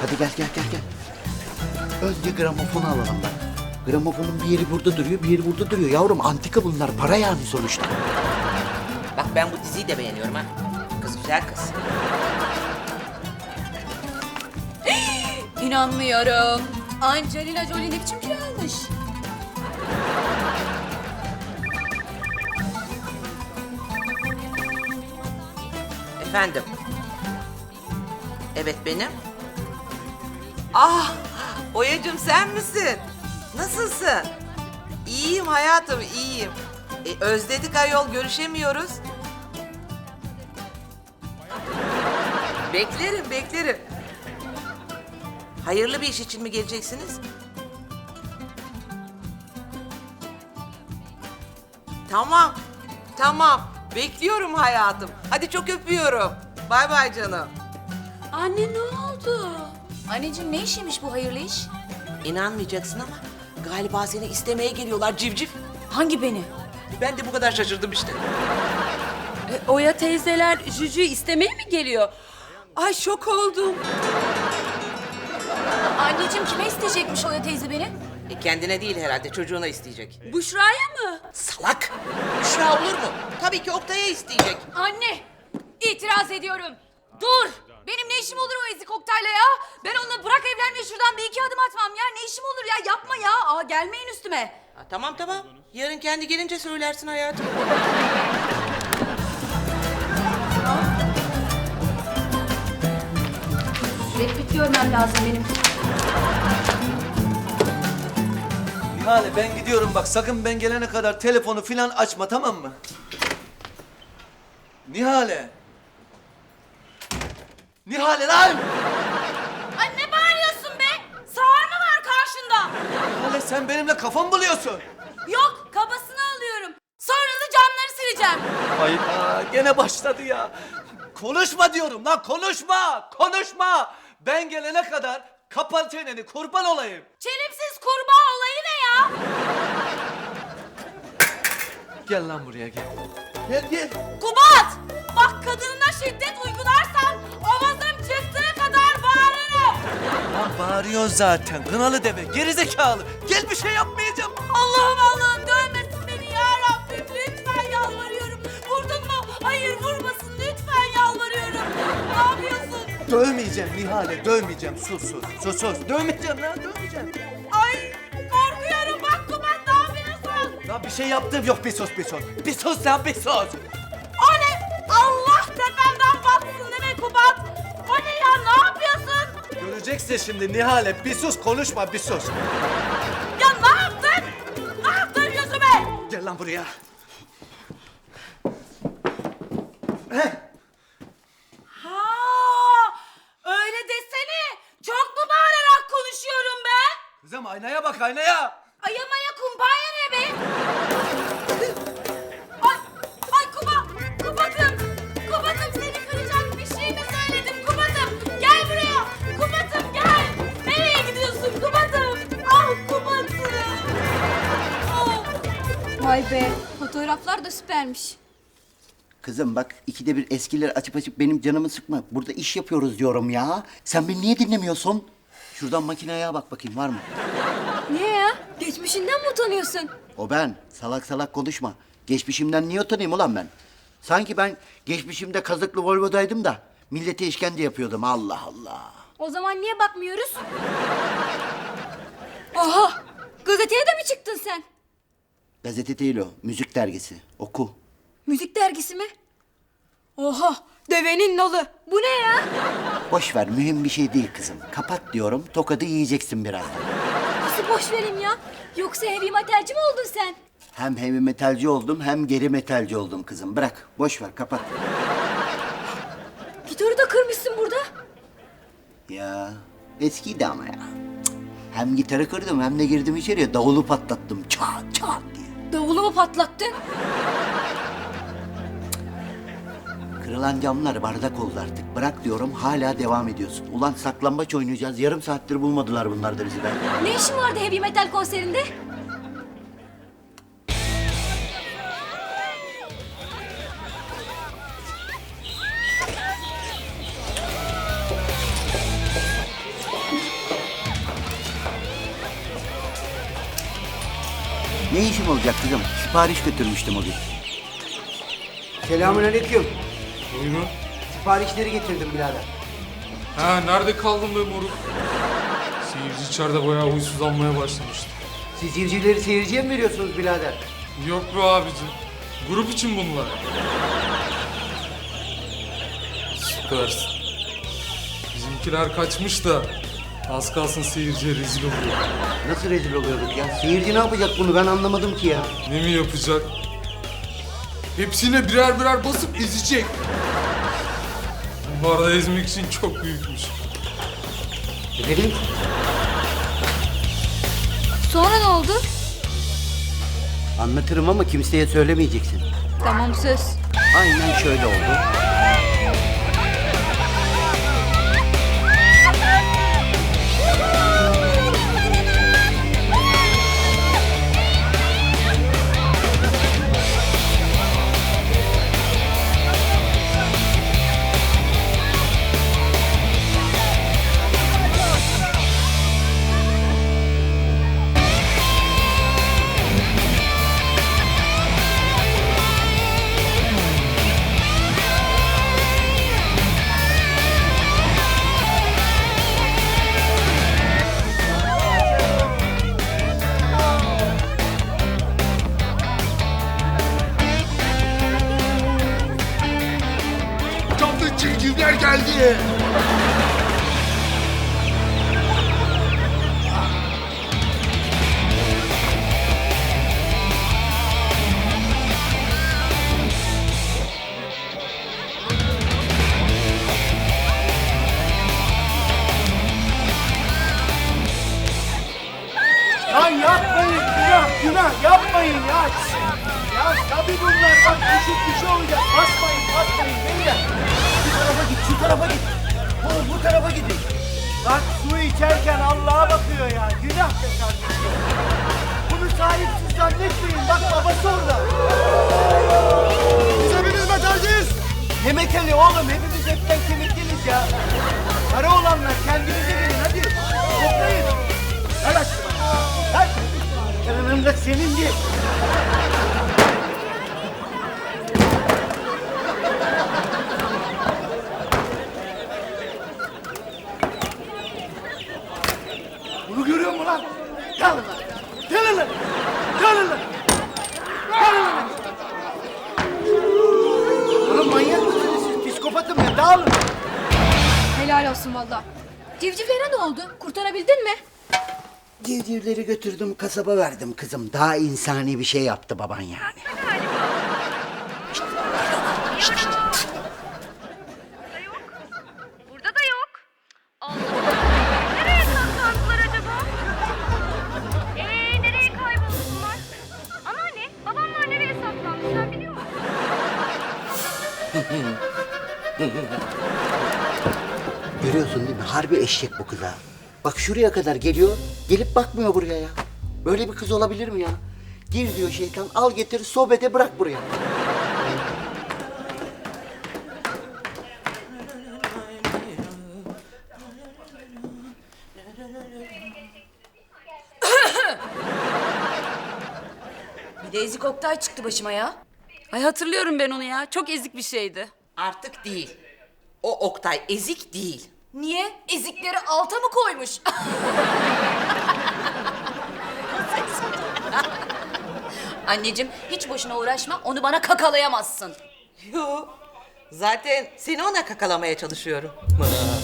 Hadi gel gel gel gel. Önce gramofonu alalım bak. Gramofonun bir yeri burada duruyor, bir yeri burada duruyor. Yavrum antika bunlar, para yani sonuçta. Bak ben bu diziyi de beğeniyorum ha. Kız güzel kız. İnanmıyorum. Angelina Jolie ne biçim kilo almış? Efendim. Evet benim. Ah, Oya'cığım sen misin? Nasılsın? İyiyim hayatım, iyiyim. E, özledik ayol, görüşemiyoruz. Beklerim, beklerim. Hayırlı bir iş için mi geleceksiniz? Tamam, tamam. Bekliyorum hayatım. Hadi çok öpüyorum. Bay bay canım. Anne ne oldu? Anneciğim ne işiymiş bu hayırlı iş? İnanmayacaksın ama galiba seni istemeye geliyorlar civciv. Hangi beni? Ben de bu kadar şaşırdım işte. E, Oya teyzeler Jüjü istemeye mi geliyor? Ay şok oldum. Anneciğim kime isteyecekmiş Oya teyze beni? E, kendine değil herhalde çocuğuna isteyecek. Büşra'ya mı? Salak! Büşra olur mu? Tabii ki Oktay'a isteyecek. Anne! itiraz ediyorum. Dur! Benim ne işim olur o ezik Oktay'la ya? Ben onunla bırak evlenmeyi şuradan bir iki adım atmam ya. Ne işim olur ya? Yapma ya. Aa, gelmeyin üstüme. Ha, tamam tamam. Yarın kendi gelince söylersin hayatım. Replik görmem lazım benim. Nihale ben gidiyorum bak sakın ben gelene kadar telefonu filan açma tamam mı? Nihale. Nihale lan! Ay ne bağırıyorsun be? Sağır mı var karşında? Nihale sen benimle kafam buluyorsun. Yok kabasını alıyorum. Sonra da camları sileceğim. Hayda gene başladı ya. Konuşma diyorum lan konuşma! Konuşma! Ben gelene kadar kapat çeneni kurban olayım. Çelimsiz kurbağa olayı ne ya? Gel lan buraya gel. Gel gel. Kubat! Bak kadınına şiddet uygularsan bağırıyor zaten kınalı deve gerizekalı. Gel bir şey yapmayacağım. Allah'ım Allah'ım dövmesin beni ya Rabbim. Lütfen yalvarıyorum. Vurdun mu? Hayır vurmasın. Lütfen yalvarıyorum. Ne yapıyorsun? Dövmeyeceğim Nihale dövmeyeceğim sus sus sus sus. Dövmeyeceğim lan dövmeyeceğim. Ay korkuyorum. Bak Kubat ne yapıyorsun? Ya bir şey yaptım yok bir sus bir sus. Bir sus lan bir sus. Göreceksin şimdi Nihale bir sus konuşma bir sus. Ya ne yaptın? Ne yaptın yüzüme? Gel lan buraya. Ha, öyle desene. Çok mu bağırarak konuşuyorum ben? Kızım aynaya bak aynaya. Vay be, fotoğraflar da süpermiş. Kızım bak ikide bir eskileri açıp açıp benim canımı sıkma. Burada iş yapıyoruz diyorum ya. Sen beni niye dinlemiyorsun? Şuradan makineye bak bakayım var mı? Niye ya? Geçmişinden mi utanıyorsun? O ben. Salak salak konuşma. Geçmişimden niye utanayım ulan ben? Sanki ben geçmişimde kazıklı Volvo'daydım da millete işkence yapıyordum. Allah Allah. O zaman niye bakmıyoruz? Aha! Gazeteye de mi çıktın sen? Gazete değil o. Müzik dergisi. Oku. Müzik dergisi mi? Oha! Devenin nalı. Bu ne ya? Boş ver mühim bir şey değil kızım. Kapat diyorum. Tokadı yiyeceksin birazdan. Nasıl boş vereyim ya? Yoksa heavy metalci mi oldun sen? Hem heavy metalci oldum hem geri metalci oldum kızım. Bırak. Boş ver kapat. Gitarı da kırmışsın burada. Ya eskiydi ama ya. Cık. Hem gitarı kırdım hem de girdim içeriye davulu patlattım. Çat çat. Davulu mu patlattın? Kırılan camlar bardak oldu artık. Bırak diyorum hala devam ediyorsun. Ulan saklambaç oynayacağız. Yarım saattir bulmadılar bunlar da bizi ben. Ne işin vardı heavy metal konserinde? Ne işim olacak kızım? Sipariş götürmüştüm o gün. Selamünaleyküm. Buyurun. Siparişleri getirdim birader. Ha nerede kaldın be moruk? Seyirci içeride bayağı huysuzlanmaya başlamıştı. Siz civcivleri seyirciye mi veriyorsunuz birader? Yok be abicim. Grup için bunlar. Süpersin. Bizimkiler kaçmış da az kalsın seyirciye rezil oluyor. Nasıl rezil oluyorduk ya? Seyirci ne yapacak bunu ben anlamadım ki ya. Ne mi yapacak? Hepsine birer birer basıp ezecek. Bu arada ezmek için çok büyükmüş. Efendim? Sonra ne oldu? Anlatırım ama kimseye söylemeyeceksin. Tamam söz. Aynen şöyle oldu. Yapmayın günah günah yapmayın ya. Ya tabii bunlar bak düşük bir şey olacak. Basmayın basmayın beyler. Şu tarafa git şu tarafa git. Oğlum bu tarafa gidin. Bak su içerken Allah'a bakıyor ya. Günah be kardeşim. Bunu sahipsiz zannetmeyin. Bak babası orada. Biz hepimiz metalciyiz. Ne metali oğlum? Hepimiz hepten kemikliniz ya. Para olanlar kendinize gelin Karınım da senin diye. Bunu görüyor musun lan? Gel lan. Gel lan. Gel lan. Gel lan. Oğlum manyak mısınız siz? Psikopatım ya. Dağılın. Helal olsun valla. Civcivlere ne oldu? Kurtarabildin mi? Civcivleri götürdüm kasaba verdim kızım. Daha insani bir şey yaptı baban yani. Burada da yok. Allah Allah. Nereye saklandılar acaba? Ee, nereye kayboldu bunlar? Anneanne, babamlar nereye saklandı sen biliyor musun? Görüyorsun değil mi? Harbi eşek bu kız ha. Bak şuraya kadar geliyor, gelip bakmıyor buraya ya. Böyle bir kız olabilir mi ya? Gir diyor şeytan, al getir, sohbete bırak buraya. Bir de ezik Oktay çıktı başıma ya. Ay hatırlıyorum ben onu ya. Çok ezik bir şeydi. Artık değil. O Oktay ezik değil. Niye? Ezikleri alta mı koymuş? Anneciğim hiç boşuna uğraşma. Onu bana kakalayamazsın. Yo. Zaten seni ona kakalamaya çalışıyorum.